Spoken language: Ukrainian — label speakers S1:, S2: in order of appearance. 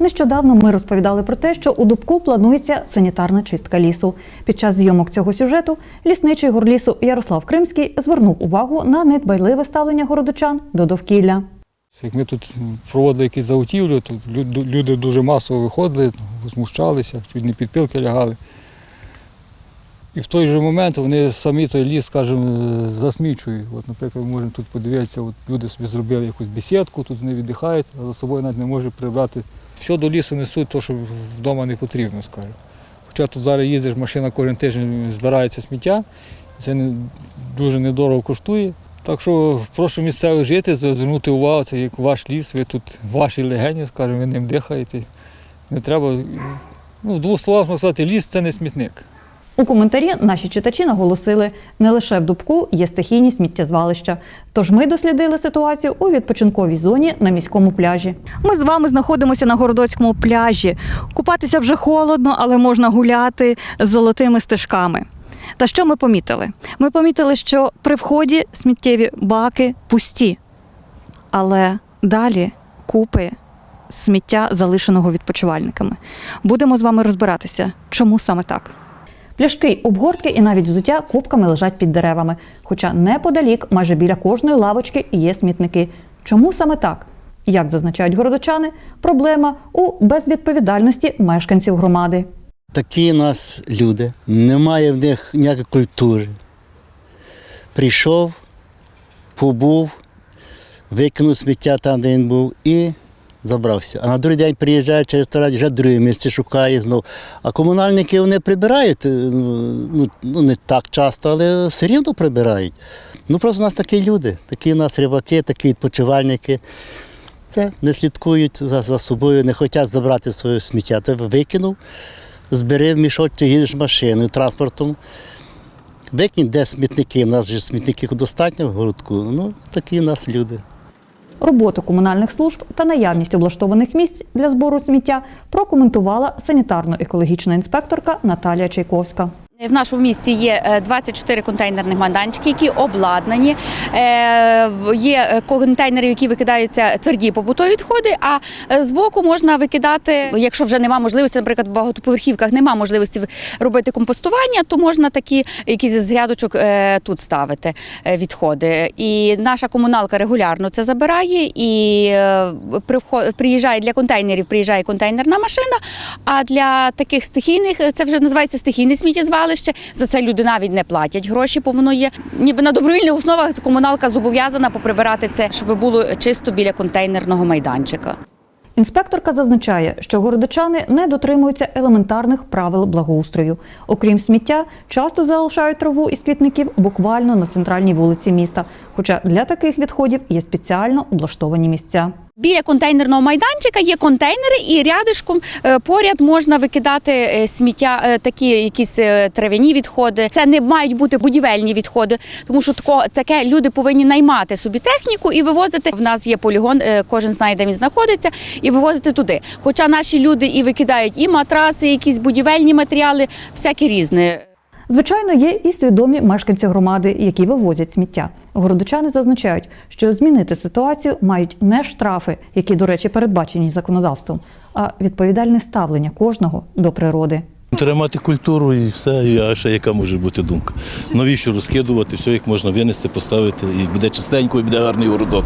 S1: Нещодавно ми розповідали про те, що у Дубку планується санітарна чистка лісу. Під час зйомок цього сюжету лісничий горлісу Ярослав Кримський звернув увагу на недбайливе ставлення городочан до довкілля.
S2: Як ми тут проводили якісь заготівлю, то лю- люди дуже масово виходили, змущалися, чуть не підпилки лягали. І в той же момент вони самі той ліс, скажімо, засмічують. От, наприклад, ми можемо тут подивитися, от люди собі зробили якусь бесідку, тут вони віддихають, а за собою навіть не можуть прибрати. Все до лісу несуть, то, що вдома не потрібно, скажімо. Хоча тут зараз їздиш, машина кожен тиждень збирається сміття, це дуже недорого коштує. Так що прошу місцевих жителів звернути увагу, це як ваш ліс, ви тут ваші легені, скажімо, ви ним дихаєте. Не треба. Ну, в двох словах сказати, ліс це не смітник.
S1: У коментарі наші читачі наголосили, не лише в Дубку є стихійні сміттєзвалища. Тож ми дослідили ситуацію у відпочинковій зоні на міському пляжі. Ми з вами знаходимося на Городоцькому пляжі. Купатися вже холодно, але можна гуляти з золотими стежками. Та що ми помітили? Ми помітили, що при вході сміттєві баки пусті, але далі купи сміття, залишеного відпочивальниками. Будемо з вами розбиратися, чому саме так. Пляшки, обгортки і навіть взуття кубками лежать під деревами. Хоча неподалік, майже біля кожної лавочки, є смітники. Чому саме так? Як зазначають городочани, проблема у безвідповідальності мешканців громади.
S3: Такі нас люди, немає в них ніякої культури. Прийшов, побув, викинув сміття там, де він був, і забрався. А на другий день приїжджає через раз, вже друге місце шукає знов. А комунальники вони прибирають, е, ну, ну не так часто, але все рівно прибирають. Ну просто у нас такі люди, такі у нас рибаки, такі відпочивальники. Це не слідкують за, за собою, не хочуть забрати своє сміття. Ти викинув, збери в мішочок, їдеш машиною, транспортом. Викинь, де смітники. У нас же смітників достатньо в городку. Ну, такі у нас люди.
S1: Роботу комунальних служб та наявність облаштованих місць для збору сміття прокоментувала санітарно-екологічна інспекторка Наталія Чайковська.
S4: В нашому місті є е, 24 контейнерних майданчики, які обладнані. Е, Є е, контейнери, які викидаються тверді побутові відходи. А е, збоку можна викидати, якщо вже немає можливості, наприклад, в багатоповерхівках немає можливості робити компостування, то можна такі якісь з грядочок е, тут ставити е, відходи. І наша комуналка регулярно це забирає і е, приїжджає для контейнерів, приїжджає контейнерна машина. А для таких стихійних е, це вже називається стихійне сміттєзвалище. За це люди навіть не платять гроші, бо воно є ніби на добровільних основах комуналка зобов'язана поприбирати це, щоб було чисто біля контейнерного майданчика.
S1: Інспекторка зазначає, що городочани не дотримуються елементарних правил благоустрою. Окрім сміття, часто залишають траву із квітників буквально на центральній вулиці міста. Хоча для таких відходів є спеціально облаштовані місця.
S4: Біля контейнерного майданчика є контейнери, і рядишком е, поряд можна викидати е, сміття, е, такі якісь трав'яні відходи. Це не мають бути будівельні відходи, тому що тако, таке люди повинні наймати собі техніку і вивозити. В нас є полігон, кожен знає, де він знаходиться, і вивозити туди. Хоча наші люди і викидають і матраси, і якісь будівельні матеріали, всякі різне.
S1: Звичайно, є і свідомі мешканці громади, які вивозять сміття. Городочани зазначають, що змінити ситуацію мають не штрафи, які, до речі, передбачені законодавством, а відповідальне ставлення кожного до природи.
S5: Треба мати культуру і все, а ще яка може бути думка. Навіщо розкидувати, все як можна винести, поставити, і буде чистенько, і буде гарний городок.